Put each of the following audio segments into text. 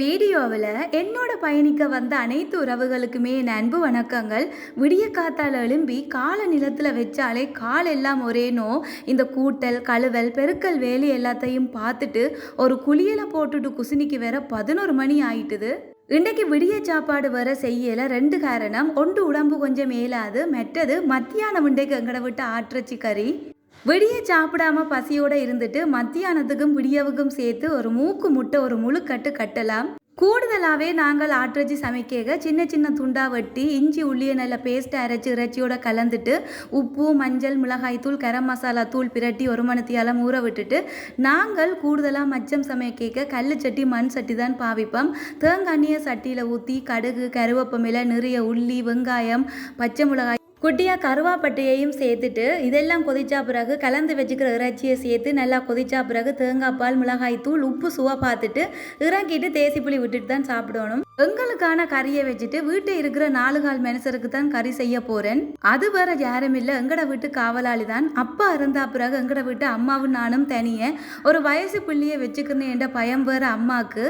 வீடியோவில் என்னோட பயணிக்க வந்த அனைத்து உறவுகளுக்குமே என் அன்பு வணக்கங்கள். விடிய காத்தால் எழும்பி கால நிலத்தில் வச்சாலே கால் எல்லாம் ஒரே நோ. இந்த கூட்டல் கழுவல் பெருக்கல் வேலி எல்லாத்தையும் பார்த்துட்டு ஒரு குளியலை போட்டுட்டு குசினிக்கு வேற பதினோரு மணி ஆயிட்டுது. இன்றைக்கு விடிய சாப்பாடு வர செய்யல ரெண்டு காரணம். ஒன்று உடம்பு கொஞ்சம் மேலாது மெட்டது மத்தியானம் இன்றைக்கு எங்கட விட்டு ஆற்றச்சி கறி விடிய சாப்பிடாம பசியோட இருந்துட்டு மத்தியானத்துக்கும் விடியவுக்கும் சேர்த்து ஒரு மூக்கு முட்டை ஒரு முழுக்கட்டு கட்டலாம். கூடுதலாகவே நாங்கள் ஆற்றச்சி சமைக்க சின்ன சின்ன துண்டா வெட்டி இஞ்சி உள்ளிய நல்ல பேஸ்ட் அரைச்சி இறைச்சியோட கலந்துட்டு உப்பு மஞ்சள் மிளகாய் தூள் கரம் மசாலா தூள் பிரட்டி ஒரு மணத்தியாலம் ஊற விட்டுட்டு நாங்கள் கூடுதலாக மச்சம் சமைக்க கல் சட்டி மண் சட்டி தான் பாவிப்போம். தேங்காண்ணியை சட்டியில் ஊற்றி கடுகு கருவேப்பமில நிறைய உள்ளி வெங்காயம் பச்சை மிளகாய் குட்டியாக கருவாப்பட்டையையும் சேர்த்துட்டு இதெல்லாம் கொதிச்சா பிறகு கலந்து வச்சுக்கிற இறைச்சியை சேர்த்து நல்லா கொதிச்சா பிறகு தேங்காய் பால் மிளகாய் தூள் உப்பு சுவை பார்த்துட்டு இறக்கிட்டு தேசி புளி விட்டுட்டு தான் சாப்பிடணும். எங்களுக்கான கறியை வச்சுட்டு வீட்டு இருக்கிற நாலு கால் மனுஷருக்கு தான் கறி செய்ய போறேன். அது வேற யாரும் இல்லை. எங்கட வீட்டு காவலாளி தான். அப்பா இருந்தா பிறகு எங்கட வீட்டு அம்மாவும் நானும் தனியே. ஒரு வயசு புள்ளியை வச்சுக்கணும் என்ற பயம் வேற அம்மாக்கு.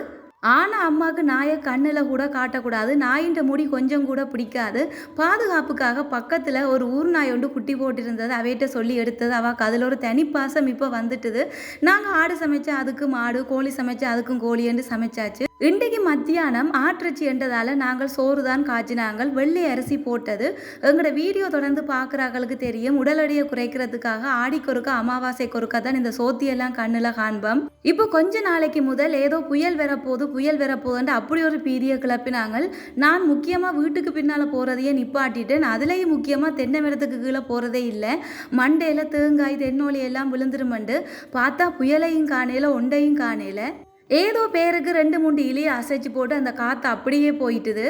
ஆனால் அம்மாவுக்கு நாயை கண்ணில் கூட காட்டக்கூடாது. நாயின்ற முடி கொஞ்சம் கூட பிடிக்காது. பாதுகாப்புக்காக பக்கத்தில் ஒரு ஊர் நாய் ஒன்று குட்டி போட்டிருந்தது அவைகிட்ட சொல்லி எடுத்தது. அவக்கு அதில் ஒரு தனிப்பாசம் இப்போ வந்துட்டுது. நாங்கள் ஆடு சமைச்சா அதுக்கும் ஆடு கோழி சமைச்சா அதுக்கும் கோழி என்று சமைச்சாச்சு. இன்றைக்கு மத்தியானம் ஆட்டிறச்சி என்றதால் நாங்கள் சோறு தான் காய்ச்சினாங்கள். வெள்ளை அரிசி போட்டது. எங்களோட வீடியோ தொடர்ந்து பார்க்குறாங்களுக்கு தெரியும். உடல் எடையை குறைக்கிறதுக்காக ஆடி கொறுக்க அமாவாசை கொறுக்க தான் இந்த சோத்தியெல்லாம் கண்ணில் காண்போம். இப்போ கொஞ்ச நாளைக்கு முதல் ஏதோ புயல் வரப்போகுது புயல் வரப்போகுதுன்ட்டு அப்படி ஒரு பீதியை கிளப்பினாங்கள். நான் முக்கியமாக வீட்டுக்கு பின்னால் போகிறதையே நிப்பாட்டிட்டேன். அதுலேயும் முக்கியமாக தென்னை மரத்துக்கு கீழே போகிறதே இல்லை. மண்டையில் தேங்காய் தென்னோலி எல்லாம் விழுந்துருமண்டு. பார்த்தா புயலையும் காணையில் ஒண்டையும் காணையில் ஏதோ பேருக்கு ரெண்டு மூணு இலையை அசைச்சு போட்டு அந்த காற்று அப்படியே போயிட்டுது.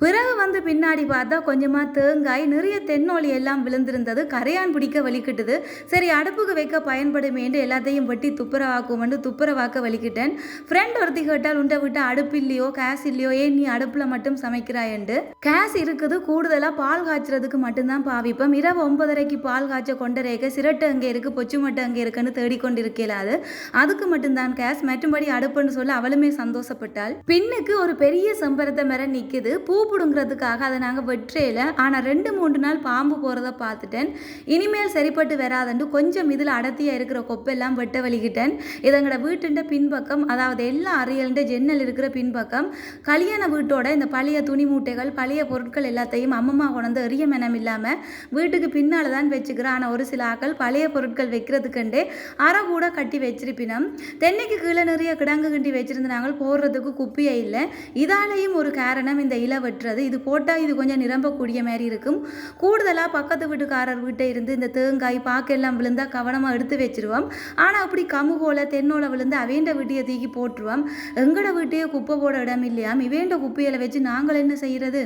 பிறகு வந்து பின்னாடி பார்த்தா கொஞ்சமாக தேங்காய் நிறைய தென்னோலி எல்லாம் விழுந்திருந்தது. கரையான் பிடிக்க வலிக்கிட்டது சரி அடுப்புக்கு வைக்க பயன்படுமேண்டு எல்லாத்தையும் வெட்டி துப்புரவாக்குவோம்னு துப்புரவாக்க வலிக்கிட்டேன் ஃப்ரெண்ட் ஒருத்தி கேட்டால் உண்டை விட்டு அடுப்பு இல்லையோ கேஸ் இல்லையோ ஏன் நீ அடுப்பில் மட்டும் சமைக்கிறாயண்டு கேஸ் இருக்குது கூடுதலாக பால் காய்ச்சறதுக்கு மட்டும்தான் பாவிப்போம். இரவு ஒன்பதரைக்கு பால் காய்ச்ச கொண்டரேக்க சிரட்டு அங்கே இருக்குது பொச்சு மட்டும் அங்கே இருக்குன்னு தேடிக்கொண்டு இருக்கலாது அதுக்கு மட்டும்தான் கேஸ். மற்றும்படி அடுப்புன்னு சொல்ல அவளுமே சந்தோஷப்பட்டாள். பின்னுக்கு ஒரு பெரிய செம்பரத்தை மர நிற்குது பூ கூப்பிடுங்கிறதுக்காக அதை நாங்கள் வெற்றையில் ஆனால் ரெண்டு மூன்று நாள் பாம்பு போகிறத பார்த்துட்டேன் இனிமேல் சரிப்பட்டு வராதுன்ட்டு கொஞ்சம் இதில் அடர்த்தியாக இருக்கிற கொப்பெல்லாம் வெட்ட வலிக்கிட்டேன். இது எங்களோட வீட்டுண்ட பின்பக்கம் அதாவது எல்லா அறையல்ண்ட ஜன்னல் இருக்கிற பின்பக்கம். கல்யாண வீட்டோட இந்த பழைய துணி மூட்டைகள் பழைய பொருட்கள் எல்லாத்தையும் அம்மம்மா கொண்டு எரிய மனம் இல்லாமல் வீட்டுக்கு பின்னால் தான் வச்சுக்கிறேன் ஆனால் ஒரு சில ஆக்கள் பழைய பொருட்கள் வைக்கிறதுக்குண்டே அரை கூட கட்டி வச்சிருப்பினோம். தென்னைக்கு கீழே நிறைய கிடங்கு கிண்டி வச்சிருந்தாங்க போடுறதுக்கு குப்பியே இல்லை. இதாலேயும் ஒரு காரணம் இந்த இலை வெட்டுறது இது போட்டால் இது கொஞ்சம் நிரம்பக்கூடிய மாதிரி இருக்கும். கூடுதலாக பக்கத்து வீட்டுக்காரர் வீட்டை இருந்து இந்த தேங்காய் பாக்கெல்லாம் விழுந்தால் கவனமாக எடுத்து வச்சிருவோம். ஆனால் அப்படி கமுகோல தென்னோலை விழுந்து அவேண்ட வீட்டையை தூக்கி போட்டுருவோம். எங்களோட வீட்டையே குப்பை போட இடம் இல்லையாம். இவேண்ட குப்பையில் வச்சு நாங்கள் என்ன செய்கிறது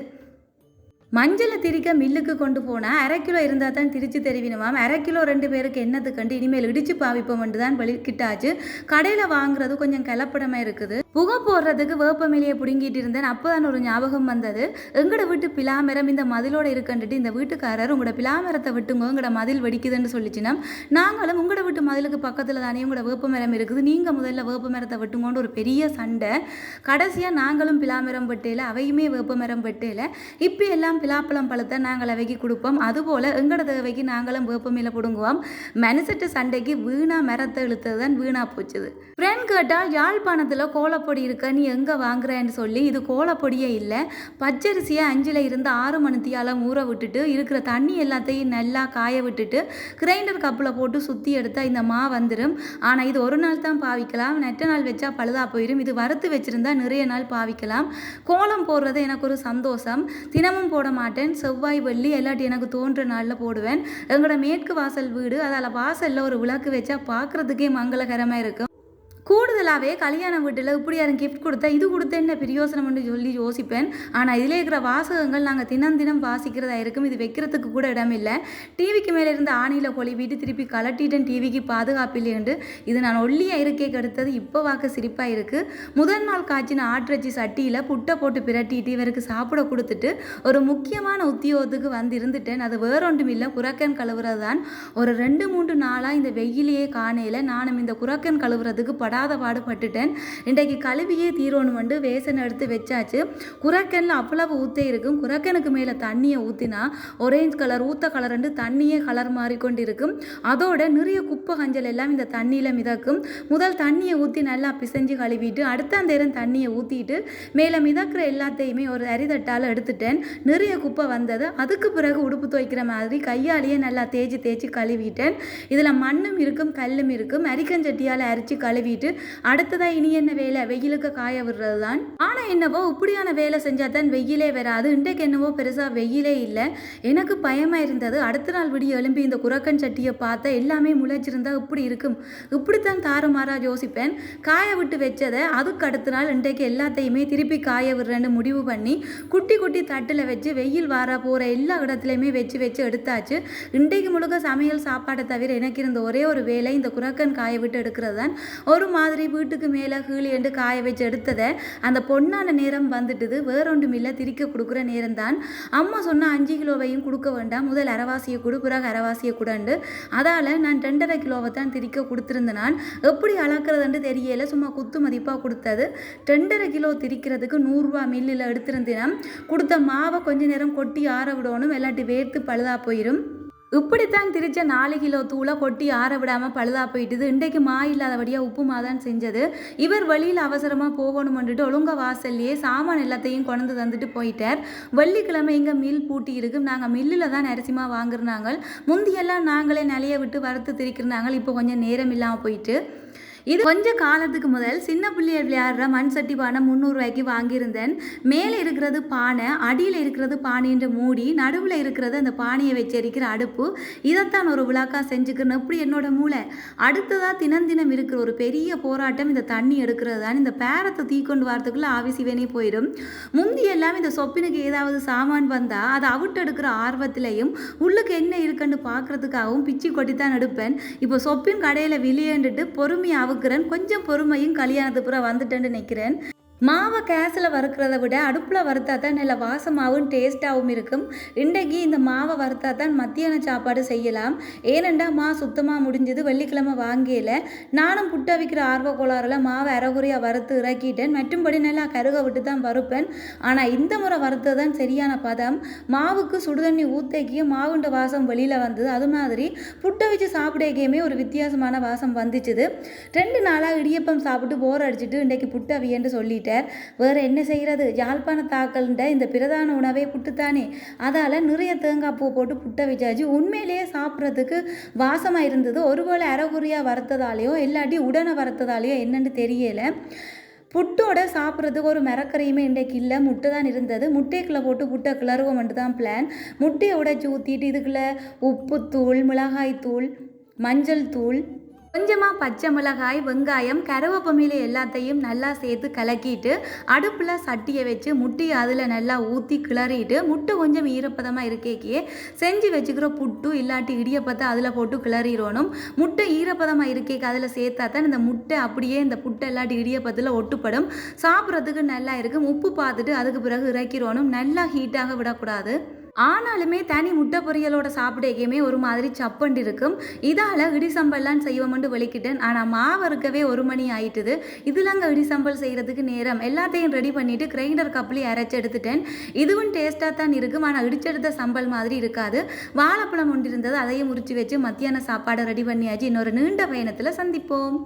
மஞ்சளை திரிக்க மில்லுக்கு கொண்டு போனால் அரை கிலோ இருந்தால் தான் திரிச்சு தெரிவினுமாம் அரை கிலோ ரெண்டு பேருக்கு என்னது கண்டு இனிமேல் இடிச்சு பாவிப்போம் தான் வெளிக்கிட்டாச்சு கடையில் வாங்குறது கொஞ்சம் கலப்படமாக இருக்குது. புகை போடுறதுக்கு வேப்பமிலையை பிடுங்கிட்டு இருந்தேன். அப்போ தான் ஒரு ஞாபகம் வந்தது. எங்களோட வீட்டு பிலாமரம் இந்த மதிலோடு இருக்குன்ட்டு இந்த வீட்டுக்காரர் உங்களோட பிலாமரத்தை விட்டுங்க உங்களோட மதில் வெடிக்குதுன்னு சொல்லிச்சுன்னா நாங்களும் உங்களோட வீட்டு மதிலுக்கு பக்கத்தில் தானே உங்களோட வேப்பமரம் இருக்குது. நீங்கள் முதல்ல வேப்பமரத்தை வெட்டுங்கோன்னு ஒரு பெரிய சண்டை. கடைசியாக நாங்களும் பிலாமரம் வெட்டையில் அவையுமே வேப்பமரம் வெட்டையில் இப்போ எல்லாம் பிலாப்பழம் பழத்தை நாங்கள் அவைக்கு கொடுப்போம். அதுபோல் எங்களோட தேவைக்கு நாங்களும் வேப்பமில்ல பிடுங்குவோம். மனுஷட்டு சண்டைக்கு வீணா மரத்தை இழுத்தது தான் வீணா போச்சுது. ஃப்ரெண்ட் கேட்டால் யாழ்ப்பாணத்தில் கோலப்பொடி இருக்க? நீ எங்கே வாங்குறேன்னு சொல்லி இது கோலப்பொடியே இல்லை. பச்சரிசியை அஞ்சில் இருந்து ஆறு மணித்தியால் ஊற விட்டுட்டு இருக்கிற தண்ணி எல்லாத்தையும் நல்லா காய விட்டுட்டு கிரைண்டர் கப்பில் போட்டு சுற்றி எடுத்தால் இந்த மா வந்துடும் ஆனால் இது ஒரு நாள் தான் பாவிக்கலாம். நெட்ட நாள் வச்சா பழுதா போயிடும் இது வறுத்து வச்சுருந்தா நிறைய நாள் பாவிக்கலாம். கோலம் போடுறது எனக்கு ஒரு சந்தோஷம். தினமும் போட மாட்டேன் செவ்வாய் வெள்ளி எல்லாட்டி எனக்கு தோன்ற நாளில் போடுவேன். எங்களோட மேற்கு வாசல் வீடு அதில் வாசலில் ஒரு விளக்கு வச்சா பார்க்குறதுக்கே மங்களகரமாக இருக்கும். கூடுதலாகவே கல்யாண வீட்டில் இப்படி யாரும் கிஃப்ட் கொடுத்தா இது கொடுத்த என்ன பிரியோசனம்னு சொல்லி யோசிப்பேன். ஆனால் இதில் இருக்கிற வாசகங்கள் நாங்கள் தினம் தினம் வாசிக்கிறதா இருக்கும். இது வைக்கிறதுக்கு கூட இடம் இல்லை. டிவிக்கு மேலே இருந்த ஆணியில் கொலிவிட்டு திருப்பி கலட்டிட்டேன் டிவிக்கு பாதுகாப்பு இல்லையண்டு. இது நான் ஒல்லியாக இருக்கே கெடுத்தது இப்போ வாக்க சிரிப்பாக இருக்குது முதல் நாள் காய்ச்சின ஆற்றச்சி சட்டியில் புட்டை போட்டு பிரட்டிட்டு இவருக்கு சாப்பிட கொடுத்துட்டு ஒரு முக்கியமான உத்தியோகத்துக்கு வந்து இருந்துட்டேன் அது வேறொன்றும் இல்லை. குரக்கன் கழுவுறது தான் ஒரு ரெண்டு மூன்று நாளாக இந்த வெயிலையே காணையில் நானும் இந்த குரக்கன் கழுவுறதுக்கு படம் படாத பாடுபட்டுட்டேன். இன்றைக்கு கழுவியே தீரோன்னு வந்து வேசன் எடுத்து வச்சாச்சு. குரக்கனில் அவ்வளவு ஊற்றே இருக்கும். குரக்கனுக்கு மேலே தண்ணியை ஊற்றினா ஒரேஞ்ச் கலர் ஊத்த கலர் ரெண்டு தண்ணியே கலர் மாறிக்கொண்டு இருக்கும் அதோட நிறைய குப்பை கஞ்சல் எல்லாம் இந்த தண்ணியில் மிதக்கும். முதல் தண்ணியை ஊற்றி நல்லா பிசைஞ்சு கழுவிட்டு அடுத்த நேரம் தண்ணியை ஊற்றிட்டு மேலே மிதக்கிற எல்லாத்தையுமே ஒரு அரிதட்டால் எடுத்துட்டேன். நிறைய குப்பை வந்தது. அதுக்கு பிறகு உடுப்பு துவைக்கிற மாதிரி கையாலேயே நல்லா தேய்ச்சி தேய்ச்சி கழுவிட்டேன். இதில் மண்ணும் இருக்கும் கல்லும் இருக்கும். அரிக்கஞ்சட்டியால் அரித்து கழுவிட்டு அடுத்ததாக இனி என்ன வேலை? வெயிலுக்கு காய விடுறது தான் ஆனால் என்னவோ இப்படியான வேலை செஞ்சால் தான் வெயிலே வராது. இன்றைக்கு என்னவோ பெருசாக வெயிலே இல்லை. எனக்கு பயமாக இருந்தது. அடுத்த நாள் விடிய எழும்பி இந்த குரக்கன் சட்டியை பார்த்தா எல்லாமே முளைச்சிருந்தா இப்படி இருக்கும். இப்படித்தான் தாறுமாறாக யோசிப்பேன். காய விட்டு வச்சதை அதுக்கு அடுத்த நாள் இன்றைக்கு எல்லாத்தையுமே திருப்பி காய விடுறேன்னு முடிவு பண்ணி குட்டி குட்டி தட்டில் வச்சு வெயில் வர போகிற எல்லா இடத்துலையுமே வச்சு வச்சு எடுத்தாச்சு. இன்றைக்கு முழுக்க சமையல் சாப்பாடை தவிர எனக்கு இருந்த ஒரே ஒரு வேலை இந்த குரக்கன் காய விட்டு எடுக்கிறது தான் ஒரு மாதிரி வீட்டுக்கு மேலே கீழே என்று காய வச்சு எடுத்ததை அந்த பொண்ணான நேரம் வந்துட்டுது. வேறொன்றும் இல்லை திரிக்க கொடுக்குற நேரம் தான் அம்மா சொன்ன அஞ்சு கிலோவையும் கொடுக்க வேண்டாம். முதல் அரைவாசியை கொடு பிறகு அரைவாசியை கொடுண்டு. அதால் நான் ரெண்டரை கிலோவை தான் திரிக்க கொடுத்துருந்தேன் நான் எப்படி அளக்குறதுன்னு தெரியல. சும்மா குத்து மதிப்பாக கொடுத்தது. ரெண்டரை கிலோ திரிக்கிறதுக்கு நூறுரூவா மில்லில் எடுத்திருந்தேன். கொடுத்த மாவை கொஞ்ச நேரம் கொட்டி ஆற விடணும். இல்லாட்டி வேர்த்து பழுதாக போயிடும் இப்படித்தான் திரிச்ச நாலு கிலோ தூளை கொட்டி ஆற விடாமல் பழுதா போயிட்டுது. இன்றைக்கு மா இல்லாதபடியாக உப்புமா தான் செஞ்சது. இவர் வழியில் அவசரமாக போகணும்னுட்டு ஒழுங்க வாசல்லையே சாமான் எல்லாத்தையும் கொண்டு தந்துட்டு போயிட்டார். வெள்ளிக்கிழமை இங்கே மில் பூட்டி இருக்கு. நாங்கள் மில்லில் தான் அரிசிமா வாங்குறாங்க முந்தியெல்லாம் நாங்களே நிலைய விட்டு வறுத்து திரிக்கிறாங்க இப்போ கொஞ்சம் நேரம் இல்லாமல் போயிட்டு இது கொஞ்ச காலத்துக்கு முதல் சின்ன பிள்ளையர் விளையாடுற மண் சட்டி பானை முந்நூறுரூவாய்க்கு வாங்கியிருந்தேன். மேலே இருக்கிறது பானை அடியில் இருக்கிறது பானைன்ற மூடி நடுவில் இருக்கிறது அந்த பானையை வச்சரிக்கிற அடுப்பு. இதைத்தான் ஒரு விழாக்கா செஞ்சுக்கணும் இப்படி என்னோட மூளை? அடுத்ததாக தினம் தினம் இருக்கிற ஒரு பெரிய போராட்டம் இந்த தண்ணி எடுக்கிறது தான். இந்த பேரத்தை தீக்கொண்டு கொண்டு வரதுக்குள்ளே ஆவிசி வேணே போயிடும். முந்தி எல்லாம் இந்த சொப்பினுக்கு ஏதாவது சாமான் வந்தால் அதை அவுட்டு எடுக்கிற ஆர்வத்திலையும் உள்ளுக்கு என்ன இருக்குன்னு பார்க்கறதுக்காகவும் பிச்சு கொட்டி தான் எடுப்பேன். இப்போ சொப்பின் கடையில் விளையாண்டுட்டு பொறுமையாக அவுக்குறேன் கொஞ்சம் பொறுமையும் கல்யாணத்து புற வந்துட்டேன்னு நினைக்கிறேன். மாவை கேஸில் வறுக்கிறத விட அடுப்பில் வறுத்தா தான் நல்ல வாசமாகவும் டேஸ்ட்டாகவும் இருக்கும். இன்றைக்கு இந்த மாவை வறுத்தா தான் மத்தியான சாப்பாடு செய்யலாம். ஏனெண்டா மா சுத்தமாக முடிஞ்சது வெள்ளிக்கிழமை வாங்கியில் நானும் புட்ட வைக்கிற ஆர்வ கோளாறுல மாவை அறகுறையாக வறுத்து இறக்கிட்டேன். மற்றும்படி நல்லா கருக விட்டு தான் வறுப்பேன். ஆனால் இந்த முறை வறுத்தது தான் சரியான பதம். மாவுக்கு சுடுதண்ணி ஊத்தக்கிய மாவுண்ட வாசம் வெளியில் வந்தது. அது மாதிரி புட்ட வச்சு சாப்பிடக்கையுமே ஒரு வித்தியாசமான வாசம் வந்துச்சுது. ரெண்டு நாளாக இடியப்பம் சாப்பிட்டு போர் அடிச்சுட்டு இன்றைக்கு புட்டவியன்னு சொல்லிட்டார். வேறு என்ன செய்கிறது யாழ்ப்பாண தாக்கல்ன்ற இந்த பிரதான உணவே புட்டுத்தானே. அதால் நிறைய தேங்காய் பூ போட்டு புட்டை வச்சாச்சு. உண்மையிலேயே சாப்பிட்றதுக்கு வாசமாக இருந்தது. ஒருவேளை அறகுறியாக வறுத்ததாலேயோ இல்லாட்டி உடனே வறுத்ததாலேயோ என்னென்னு தெரியலை. புட்டோட சாப்பிட்றதுக்கு ஒரு மரக்கறியுமே இன்றைக்கு இல்லை. முட்டை தான் இருந்தது. முட்டைக்குள்ளே போட்டு புட்டை கிளறுவோம் தான் பிளான் முட்டையை உடைச்சி ஊற்றிட்டு இதுக்குள்ளே உப்புத்தூள் மிளகாய்த்தூள் மஞ்சள் தூள் கொஞ்சமாக பச்சை மிளகாய் வெங்காயம் கருவேப்பமில எல்லாத்தையும் நல்லா சேர்த்து கலக்கிட்டு அடுப்பில் சட்டியை வச்சு முட்டையை அதில் நல்லா ஊற்றி கிளறிட்டு முட்டை கொஞ்சம் ஈரப்பதமாக இருக்கேக்கே செஞ்சு வச்சுக்கிற புட்டு இல்லாட்டி இடியப்பத்தை அதில் போட்டு கிளறிடணும். முட்டை ஈரப்பதமாக இருக்கேக்கு அதில் சேர்த்தா தான் இந்த முட்டை அப்படியே இந்த புட்டை இல்லாட்டி இடியப்பத்தில் ஒட்டுப்படும். சாப்பிட்றதுக்கு நல்லா இருக்கும் உப்பு பார்த்துட்டு அதுக்கு பிறகு இறக்கிடணும். நல்லா ஹீட்டாக விடக்கூடாது. ஆனாலுமே தனி முட்டை பொரியலோட சாப்பிடக்கையுமே ஒரு மாதிரி சப்பண்டு இருக்கும். இதால் இடிசம்பல்லாம் செய்வோம்னு வெளிக்கிட்டேன். ஆனால் மாவு இருக்கவே ஒரு மணி ஆயிட்டுது. இதுலங்க இடிசம்பல் செய்கிறதுக்கு நேரம். எல்லாத்தையும் ரெடி பண்ணிவிட்டு கிரைண்டர் கப்லி அரைச்சி எடுத்துட்டேன். இதுவும் டேஸ்ட்டாக தான் இருக்கும். ஆனால் இடிச்செடுத்த சம்பல் மாதிரி இருக்காது. வாழைப்பழம் ஒன்று இருந்தது அதையும் முறிச்சு வச்சு மத்தியான சாப்பாடை ரெடி பண்ணியாச்சு. இன்னொரு நீண்ட பயணத்தில் சந்திப்போம்.